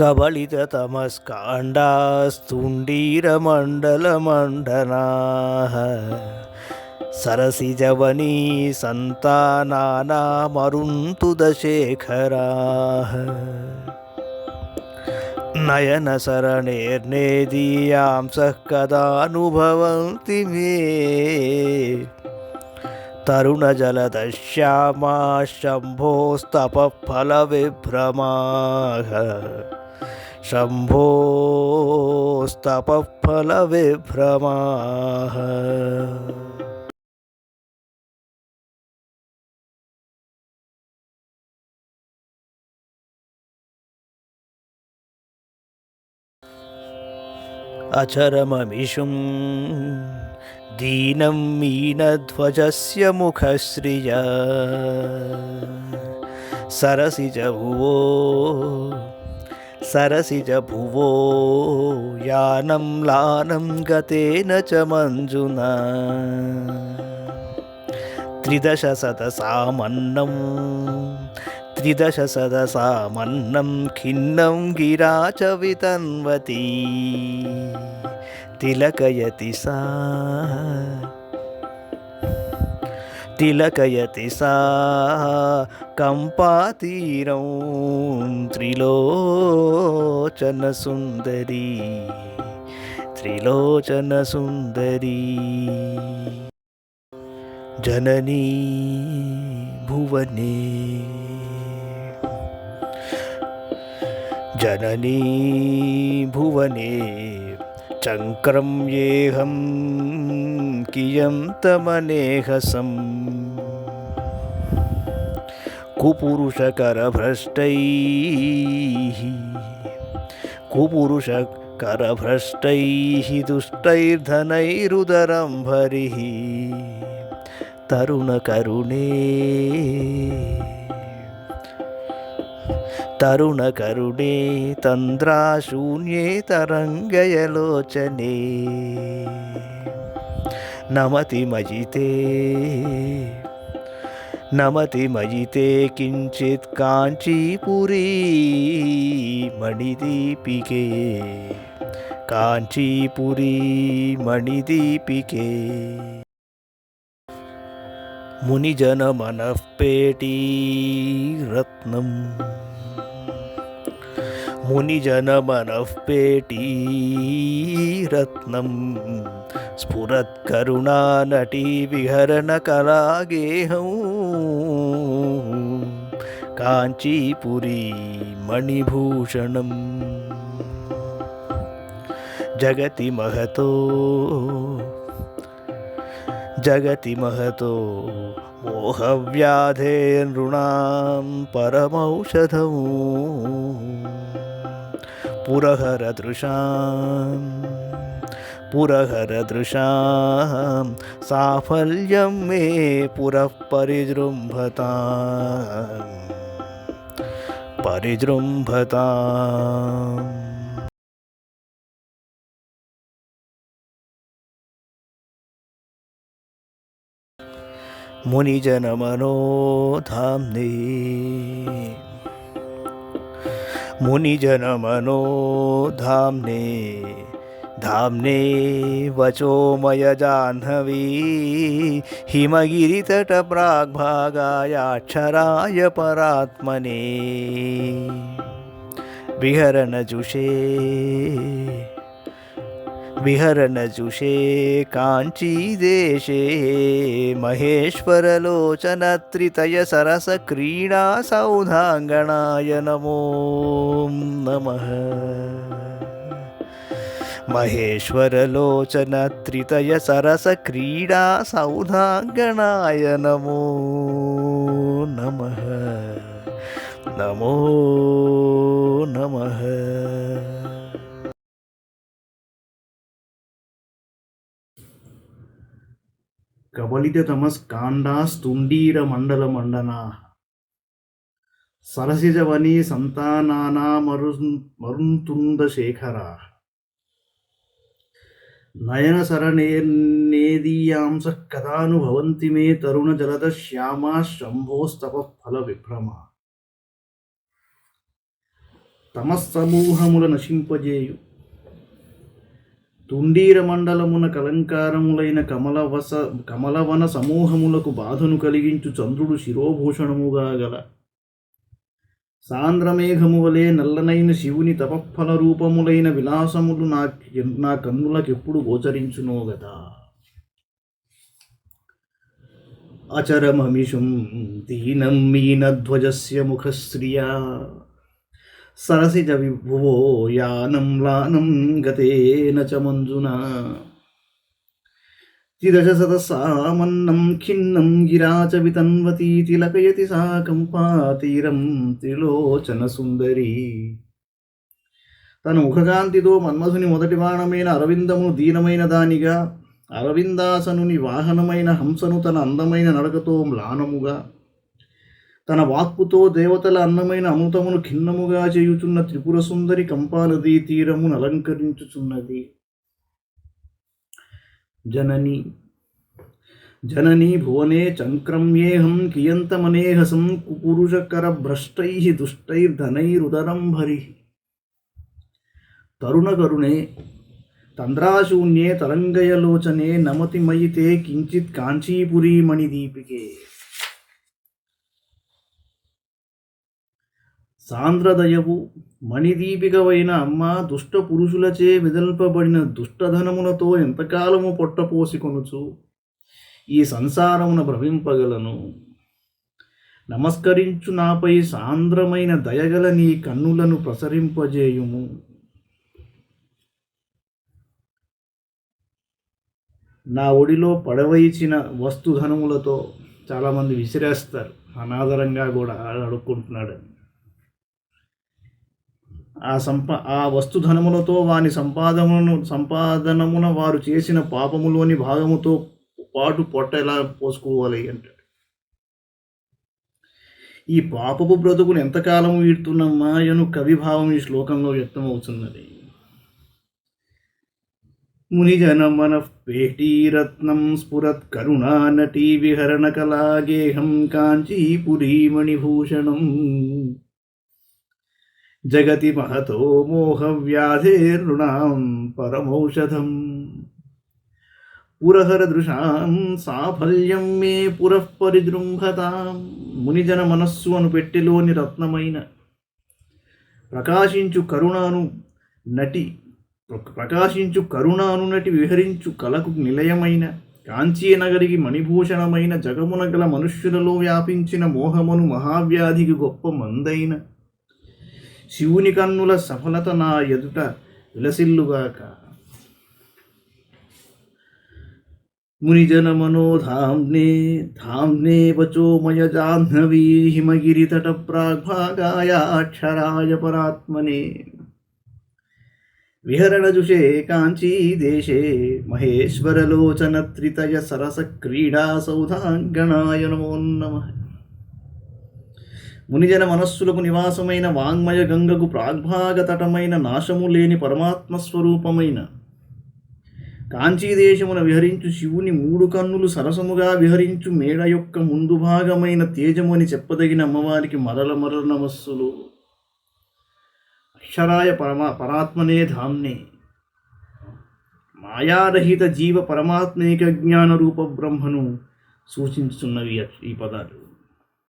कबलिततमस्काण्डास्तुण्डीरमण्डलमण्डनाः सरसिजवनी सन्तानानामरुन्तु दशेखराः नयनसरणेर्नेदीयां सः कदानुभवन्ति मे तरुणजलदश्यामा शम्भोस्तपःफलविभ्रमाः। अचरममिषुं दीनं मीनध्वजस्य मुखसृज सरसि च भुवो సరసిజ భువో యానం లానం గతేన చ మంజున. త్రిదశ సదసామన్నం త్రిదశ సదసామన్నం ఖిన్నం గిరా చ వితన్వతీ. తిలకయతి సా తిలకయతి సా కంపాతీరం త్రిలోచన సుందరి త్రిలోచన సుందరి జననీ భువనే జననీ భువనే చక్రం ఏహం कियं तमनेहसम् कुपुरुषकरभ्रष्टैः दुष्टैर्धनैरुदरं भरिः। तरुणकरुणे तरुणकरुणे तन्द्राशून्ये तरङ्गयलोचने నమతి మజితే. నమతి మజితే కించిత్ కాంచీపురీ మణిదీపికే. కాంచీపురీ మణిదీపికే. మునిజన మనఃపేటీ రత్నం. मुनिजनमनः पेटीरत्नं स्फुरत्करुणानटी विहरणकलागेहं। काञ्चीपुरी मणिभूषणम्। जगति महतो। जगति महतो। मोहव्याधेर्नृणां परमौषधम्। पुरहरदृशां पुरहरदृशां साफल्यं मे पुरः परिजृम्भता परिजृम्भताम्। मुनिजनमनोधाम्ने मुनिजन मनो धामने धामने वचो मय जाह्नवी हिमगिरितटप्राग्भागायाक्षराय परात्मने। विहरणजुषे ವಿಹರಣ ಜುಷೇ ಕಾಂಚಿ ದೇಶೇ, ಮಹೇಶ್ವರ ಲೋಚನ ತ್ರಿತಯ ಸರಸ ಕ್ರೀಡಾ ಸೌಧಾಂಗಣಾಯ ನಮೋ ನಮಃ. ಮಹೇಶ್ವರ ಲೋಚನ ತ್ರಿತಯ ಸರಸ ಕ್ರೀಡಾ ಸೌಧಾಂಗಣಾಯ ನಮೋ ನಮಃ. ನಮೋ కబలితమస్కాండాస్తుండీరమండలమండనా సరసిజవనీ సంతానానామరుంతుందశేఖరా నయనసరణేర్నేదీయాంస కదాను భవంతి మే తరుణ జలద శ్యామా శంభోస్తప ఫల విభ్రమ. తమస్సమూహముల నశింపజేయు. తుండీర మండలమున కలంకారములైన కమలవస కమలవన సమూహములకు బాధను కలిగించు చంద్రుడు శిరోభూషణముగా గల సాంద్రమేఘము వలె నల్లనైన శివుని తపఫల రూపములైన విలాసములు నా నా కన్నులకెప్పుడు గోచరించునో గదా. అచరమమిషుం దీనం మీనధ్వజస్య ముఖశ్రియా సరసిజ విభువో యానం లానం గతేన చ మంజున తిదశ ఖిన్నం గిరాచ వితన్వతీ తిలకయతి సా కంపాతీరం త్రిలోచన సుందరి. తన ముఖకాంతితో మన్మధుని మొదటి బాణమైన అరవిందమును దీనమైన దానిగా అరవిందాసనుని వాహనమైన హంసను తన అందమైన నడకతో మ్లానముగా తన వాక్పుతో దేవతల అన్నమైన అమృతమును ఖిన్నముగా చేయుచున్న త్రిపుర సుందరి కంపానదీ తీరమును అలంకరించుచున్నది. జనని జననీ భువనే చంక్రమ్యేహం కియంతమనేహసం కుపురుషకర భ్రష్టై దుష్టైర్ధనైరుదరం భరి. తరుణకరుణే తంద్రాశూన్యే తరంగయలోచనే నమతి మయితే కించిత్ కాంచీపురీమణిదీపికే సాంద్రదయవు మణిదీపికవైన అమ్మ దుష్ట పురుషులచే విదల్పబడిన దుష్టధనములతో ఎంతకాలము పొట్టపోసికొనుచు ఈ సంసారమున భ్రమింపగలను. నమస్కరించు నాపై సాంద్రమైన దయగల నీ కన్నులను ప్రసరింపజేయుము. నా ఒడిలో పడవయిచిన వస్తుధనములతో చాలామంది విసిరేస్తారు. అనాదరంగా కూడా అడుక్కుంటున్నాడని ఆ సంప ఆ వస్తుధనములతో వాని సంపాదనను సంపాదనమున వారు చేసిన పాపములోని భాగముతో పాటు పొట్ట ఎలా పోసుకోవాలి అంటాడు. ఈ పాపపు బ్రతుకును ఎంతకాలం వీడుతున్న మాయను కవిభావం ఈ శ్లోకంలో వ్యక్తమవుతున్నది. మునిజన మన పేటీరత్నం స్ఫురత్ కరుణానటీ విహరణ కళాగేహం కాంచీపురీ మణిభూషణం. జగతి మహతో మోహవ్యాధేర్ణాం పరమౌషధం. పురహరదృశాం సాఫల్యం మే పురః పరిజృంభతాం. మునిజన మనస్సు అను పెట్టెలోని రత్నమైన ప్రకాశించు కరుణాను నటి ప్రకాశించు కరుణాను నటి విహరించు కలకు నిలయమైన కాంచీనగరికి మణిభూషణమైన జగమున గల మనుష్యులలో వ్యాపించిన మోహమును మహావ్యాధికి గొప్ప మందైన శివుని కన్నుల సఫలత నా ఎదుట విలసిల్లుగాక. మునిజన మనోధామ్నే ధామ్నే వచోమయ జాహ్నవీ హిమగిరితట ప్రాగ్భాగాయ అక్షరాయ పరాత్మనే. విహరణజుషే కాంచీదేశే మహేశ్వరలోచన త్రితయ సరస క్రీడా సౌధాంగణాయ నమో నమః. మునిజన మనస్సులకు నివాసమైన వాంగ్మయ గంగకు ప్రాగ్భాగతటమైన నాశము లేని పరమాత్మ స్వరూపమైన. కాంచీదేశమున విహరించు శివుని మూడు కన్నులు సరసముగా విహరించు మేడ యొక్క ముందు భాగమైన తేజము అని చెప్పదగిన అమ్మవారికి మరల మరల నమస్సులు. అక్షరాయ పరమా పరాత్మనే ధామ్నే. మాయారహిత జీవ పరమాత్మేక జ్ఞాన రూప బ్రహ్మను సూచించుతున్నవి ఈ పదాలు.